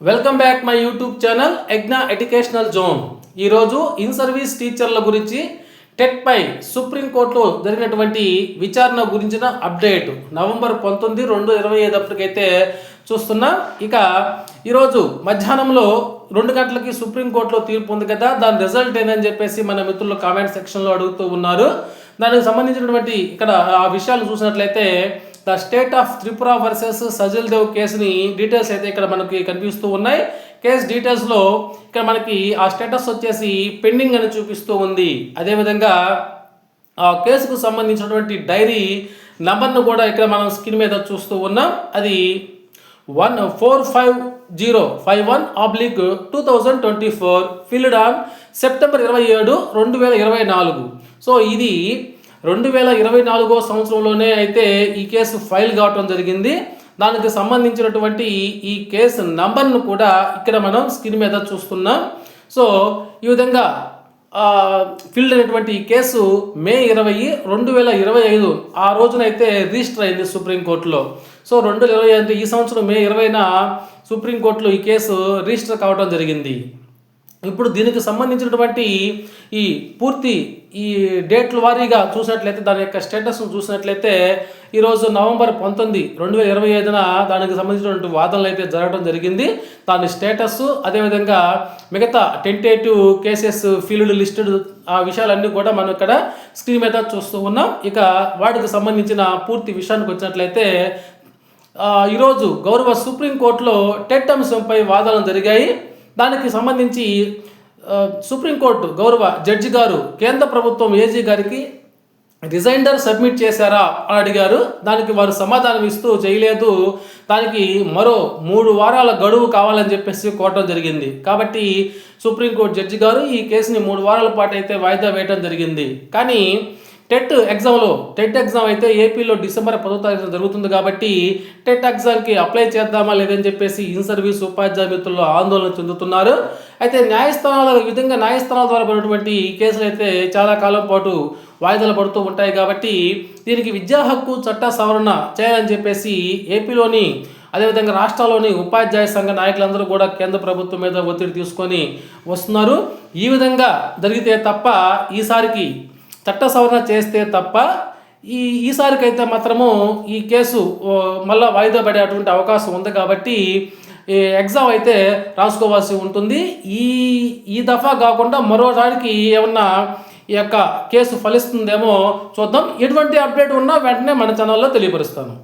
Welcome back my YouTube channel ఎగ్నా educational zone ఈరోజు in service టీచర్ల గురించి టెట్ పై సుప్రీంకోర్టులో జరిగినటువంటి విచారణ గురించిన అప్డేట్ నవంబర్ పంతొమ్మిది రెండు ఇరవై ఐదు అప్పటికైతే చూస్తున్నాం. ఇక ఈరోజు మధ్యాహ్నంలో రెండు గంటలకి సుప్రీంకోర్టులో తీర్పు ఉంది కదా దాని రిజల్ట్ ఏందని చెప్పేసి మన మిత్రులు కామెంట్ సెక్షన్లో అడుగుతూ ఉన్నారు. దానికి సంబంధించినటువంటి ఇక్కడ ఆ విషయాలు చూసినట్లయితే the state of Tripura versus Sajil Dev కేసుని డీటెయిల్స్ అయితే ఇక్కడ మనకి కనిపిస్తూ ఉన్నాయి. కేసు డీటెయిల్స్లో ఇక్కడ మనకి ఆ స్టేటస్ వచ్చేసి పెండింగ్ అని చూపిస్తూ ఉంది. అదేవిధంగా ఆ కేసుకు సంబంధించినటువంటి డైరీ నంబర్ను కూడా ఇక్కడ మనం స్క్రీన్ మీద చూస్తూ ఉన్నాం. అది one four five zero five one oblique two thousand twenty four filed on September ఇరవై ఏడు రెండు వేల ఇరవై నాలుగు. సో ఇది రెండు వేల ఇరవై నాలుగో సంవత్సరంలోనే అయితే ఈ కేసు ఫైల్ కావటం జరిగింది. దానికి సంబంధించినటువంటి ఈ కేసు నంబర్ను కూడా ఇక్కడ మనం స్క్రీన్ మీద చూస్తున్నాం. సో ఈ విధంగా ఫిల్డ్ అయినటువంటి ఈ కేసు మే ఇరవై రెండు వేల ఇరవై ఐదు ఆ రోజునైతే రిజిస్టర్ అయింది సుప్రీంకోర్టులో సో రెండు వేల ఇరవై అంటే ఈ సంవత్సరం మే ఇరవైన సుప్రీంకోర్టులో ఈ కేసు రిజిస్టర్ కావడం జరిగింది. ఇప్పుడు దీనికి సంబంధించినటువంటి ఈ పూర్తి ఈ డేట్ల వారీగా చూసినట్లయితే దాని యొక్క స్టేటస్ను చూసినట్లయితే ఈరోజు నవంబర్ పంతొమ్మిది రెండు వేల ఇరవై ఐదున దానికి సంబంధించినటువంటి వాదనలు అయితే జరగడం జరిగింది. దాని స్టేటస్ అదేవిధంగా మిగతా టెంటేటివ్ కేసెస్ ఫీల్డ్ లిస్టెడ్ ఆ విషయాలన్నీ కూడా మనం ఇక్కడ స్క్రీన్ మీద చూస్తూ ఉన్నాం. ఇక వాటికి సంబంధించిన పూర్తి విషయానికి వచ్చినట్లయితే ఈరోజు గౌరవ సుప్రీంకోర్టులో టెట్ అంశంపై వాదనలు జరిగాయి. దానికి సంబంధించి సుప్రీంకోర్టు గౌరవ జడ్జి గారు కేంద్ర ప్రభుత్వం ఏజీ గారికి రిజైండర్ సబ్మిట్ చేశారా అని అడిగారు. దానికి వారు సమాధానం ఇస్తూ చేయలేదు. దానికి మరో మూడు వారాల గడువు కావాలని చెప్పేసి కోరటం జరిగింది. కాబట్టి సుప్రీంకోర్టు జడ్జి గారు ఈ కేసుని మూడు వారాల పాటు అయితే వాయిదా వేయడం జరిగింది. కానీ టెట్ ఎగ్జామ్లో టెట్ ఎగ్జామ్ అయితే ఏపీలో డిసెంబర్ పదో తారీఖున జరుగుతుంది కాబట్టి టెట్ ఎగ్జామ్కి అప్లై చేద్దామా లేదని చెప్పేసి ఇన్ సర్వీస్ ఉపాధ్యాయ మిత్రులు ఆందోళన చెందుతున్నారు. అయితే న్యాయస్థానాల విధంగా న్యాయస్థానాల ద్వారా పడినటువంటి కేసులు అయితే చాలా కాలం పాటు వాయిదాలు పడుతూ ఉంటాయి కాబట్టి దీనికి విద్యా హక్కు చట్ట సవరణ చేయాలని చెప్పేసి ఏపీలోని అదేవిధంగా రాష్ట్రాల్లోని ఉపాధ్యాయ సంఘ నాయకులందరూ కూడా కేంద్ర ప్రభుత్వం మీద ఒత్తిడి తీసుకొని వస్తున్నారు. ఈ విధంగా జరిగితే తప్ప ఈసారికి చట్ట సవరణ చేస్తే తప్ప ఈ ఈసారికైతే మాత్రము ఈ కేసు మళ్ళీ మళ్ళా వాయిదా పడేటువంటి అవకాశం ఉంది కాబట్టి ఈ ఎగ్జామ్ అయితే రాసుకోవాల్సి ఉంటుంది. ఈ ఈ దఫా కాకుండా మరోసారికి ఏమన్నా ఈ యొక్క కేసు ఫలిస్తుందేమో చూద్దాం. ఎటువంటి అప్డేట్ ఉన్నా వెంటనే మన ఛానల్లో తెలియపరుస్తాను.